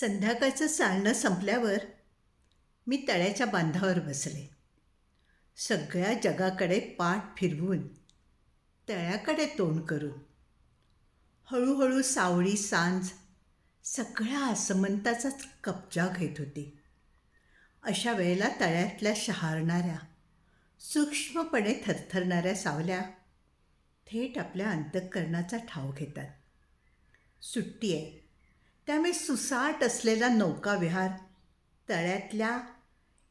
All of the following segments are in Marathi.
संध्याकाळचं चालणं संपल्यावर मी तळ्याच्या बांधावर बसले. सगळ्या जगाकडे पाठ फिरवून तळ्याकडे तोंड करून हळूहळू सावळी सांज सगळ्या असमंताचाच कब्जा घेत होती. अशा वेळेला तळ्यातल्या शहारणाऱ्या सूक्ष्मपणे थरथरणाऱ्या सावल्या थेट आपल्या अंतःकरणाचा ठाव घेतात. सुट्टी आहे. त्यामुळे सुसाट असलेला नौकाविहार तळ्यातल्या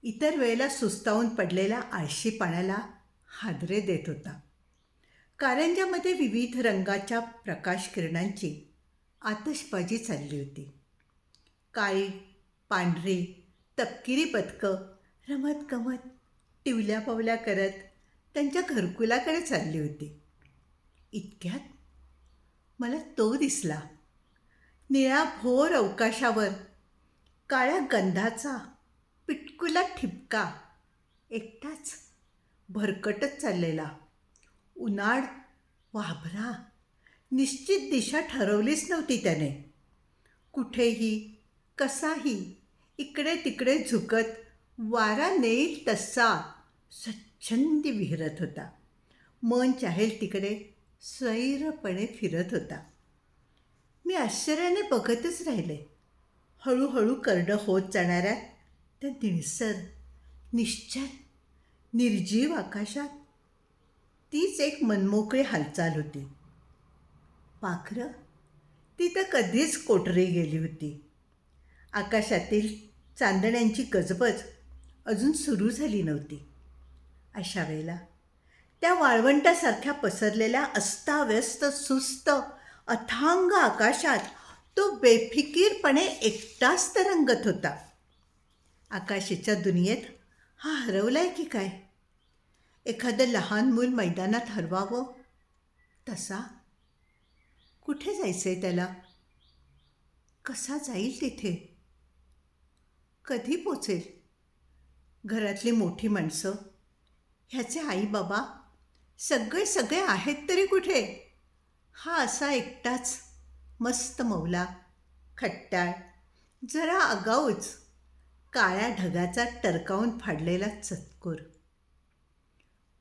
इतर वेळेला सुस्तावून पडलेल्या आळशी पाण्याला हादरे देत होता. कारंजामध्ये विविध रंगाच्या प्रकाश किरणांची आतषबाजी चालली होती. काळी पांढरी तपकिरी पथकं रमत गमत टिवल्या पावल्या करत त्यांच्या घरकुलाकडे चालली होती. इतक्यात मला तो दिसला. निळ्या भोर अवकाशावर काळ्या गंधाचा पिटकुला ठिपका एकटाच भरकटत चाललेला. उन्हाळ वाभरा निश्चित दिशा ठरवलीच नव्हती त्याने. कुठेही कसाही इकडे तिकडे झुकत वारा नेईल तसा स्वच्छंदी विहरत होता. मन चाहेल तिकडे सैरपणे फिरत होता. मी आश्चर्याने बघतच राहिले. हळूहळू करडं होत जाणाऱ्या त्या निळसर निश्चल निर्जीव आकाशात तीच एक मनमोकळी हालचाल होती. पाखरं ती तर कधीच कोटरी गेली होती. आकाशातील चांदण्यांची गजबज अजून सुरू झाली नव्हती. अशा वेळेला त्या वाळवंटासारख्या पसरलेल्या अस्ताव्यस्त सुस्त अथांग आकाशात तो बेफिकीरपणे एकटाच तरंगत होता. आकाशाच्या दुनियेत हा हरवलाय की काय? एखादं लहान मूल मैदानात हरवावं? तसा? कुठे जायचं आहे त्याला? कसा जाईल तिथे? कधी पोचेल? घरातली मोठी माणसं? ह्याचे आई बाबा सगळे सगळे आहेत तरी कुठे? हा असा एकटाच मस्त मौला खट्टाळ जरा आगाऊच काळ्या ढगाचा टरकावून फाडलेला चतकोर.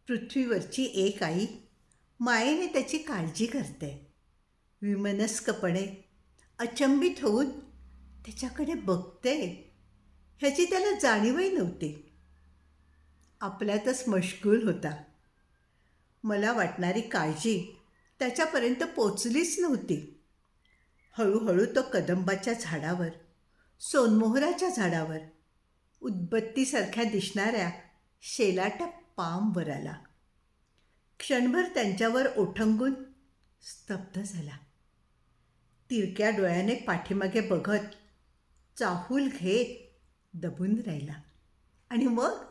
पृथ्वीवरची एक आई मायेने त्याची काळजी करते. विमनस्कपणे अचंबित होऊन त्याच्याकडे बघते. ह्याची त्याला जाणीवही नव्हती. आपल्यातच मशगूल होता. मला वाटणारी काळजी त्याच्यापर्यंत पोचलीच नव्हती. हळूहळू तो कदंबाच्या झाडावर सोनमोहराच्या झाडावर उदबत्तीसारख्या दिसणाऱ्या शेलाटा पामवर आला. क्षणभर त्यांच्यावर ओठंगून स्तब्ध झाला. तिरक्या डोळ्याने पाठीमागे बघत चाहूल घेत दबून राहिला. आणि मग?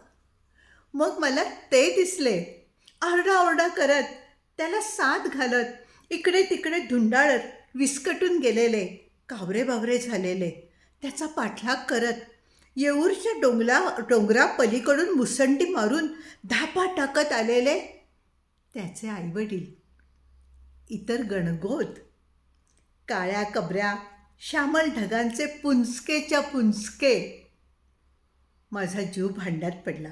मग मला ते दिसले. आरडाओरडा करत त्याला साथ घालत इकडे तिकडे धुंडाळत विस्कटून गेलेले कावरे बावरे झालेले. त्याचा पाठलाग करत येऊरच्या डोंगला डोंगरा पलीकडून मुसंडी मारून धापा टाकत आलेले त्याचे आईवडील. इतर गणगोत काळ्या कबऱ्या श्यामल ढगांचे पुंचकेच्या पुंचके माझा जीव भांड्यात पडला.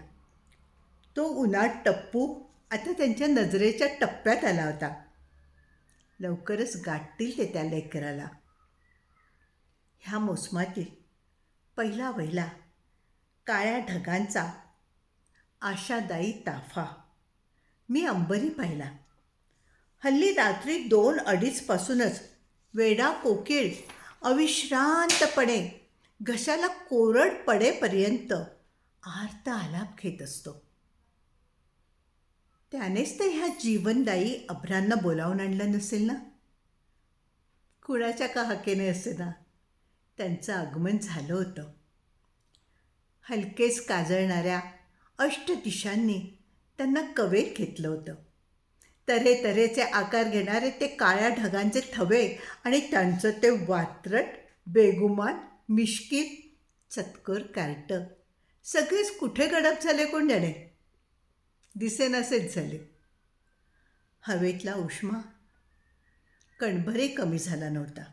तो उन्हात टप्पू आता त्यांच्या नजरेच्या टप्प्यात आला होता. लवकरच गाठतील ते त्या लेकराला. ह्या मोसमातील पहिला वहिला काळ्या ढगांचा आशादायी ताफा. मी अंबरी पाहिला. हल्ली रात्री दोन अडीचपासूनच वेडा कोकिळ अविश्रांतपणे घशाला कोरड पडेपर्यंत आर्त आलाप घेत असतो. त्यानेच तर ह्या जीवनदायी अभ्रांना बोलावून आणलं नसेल ना? कुणाच्या का हकेने असे ना त्यांचं आगमन झालं होतं. हलकेच काजळणाऱ्या अष्टदिशांनी त्यांना कवेत घेतलं होतं. तऱ्हे तऱ्हेचे आकार घेणारे ते काळ्या ढगांचे थवे आणि त्यांचं ते वात्रट बेगुमान मिश्किल चतकोर कार्ट. सगळेच कुठे गडप झाले कोण जाणे दिसेनासेच झाले. हवेतला उष्मा कणभरे कमी झाला नव्हता.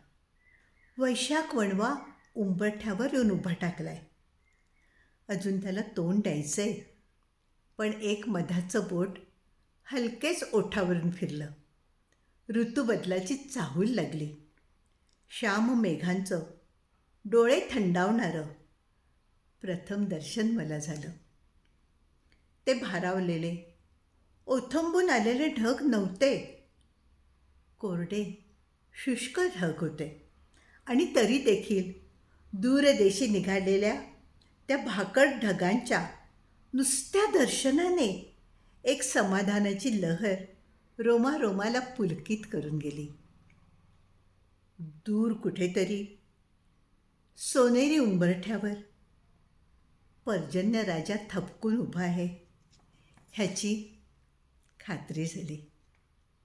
वैशाख वणवा उंबरठ्यावर येऊन उभा टाकलाय. अजून त्याला तोंड द्यायचं आहे पण एक मधाचं बोट हलकेच ओठावरून फिरलं. ऋतुबदलाची चाहूल लागली. श्याम मेघांचं डोळे थंडावणारं प्रथम दर्शन मला झालं. ते भारावलेले. ओथंबून आलेले ढग नव्हते. कोरडे शुष्क ढग होते. आणि तरी देखील दूरदेशी निघालेल्या त्या भाकड ढगांच्या नुसत्या दर्शनाने एक समाधानाची लहर रोमारोमाला पुलकित करून गेली. दूर कुठेतरी सोनेरी उंबरठ्यावर पर्जन्य राजा थपकून उभा आहे. ह्याची खात्री झाली.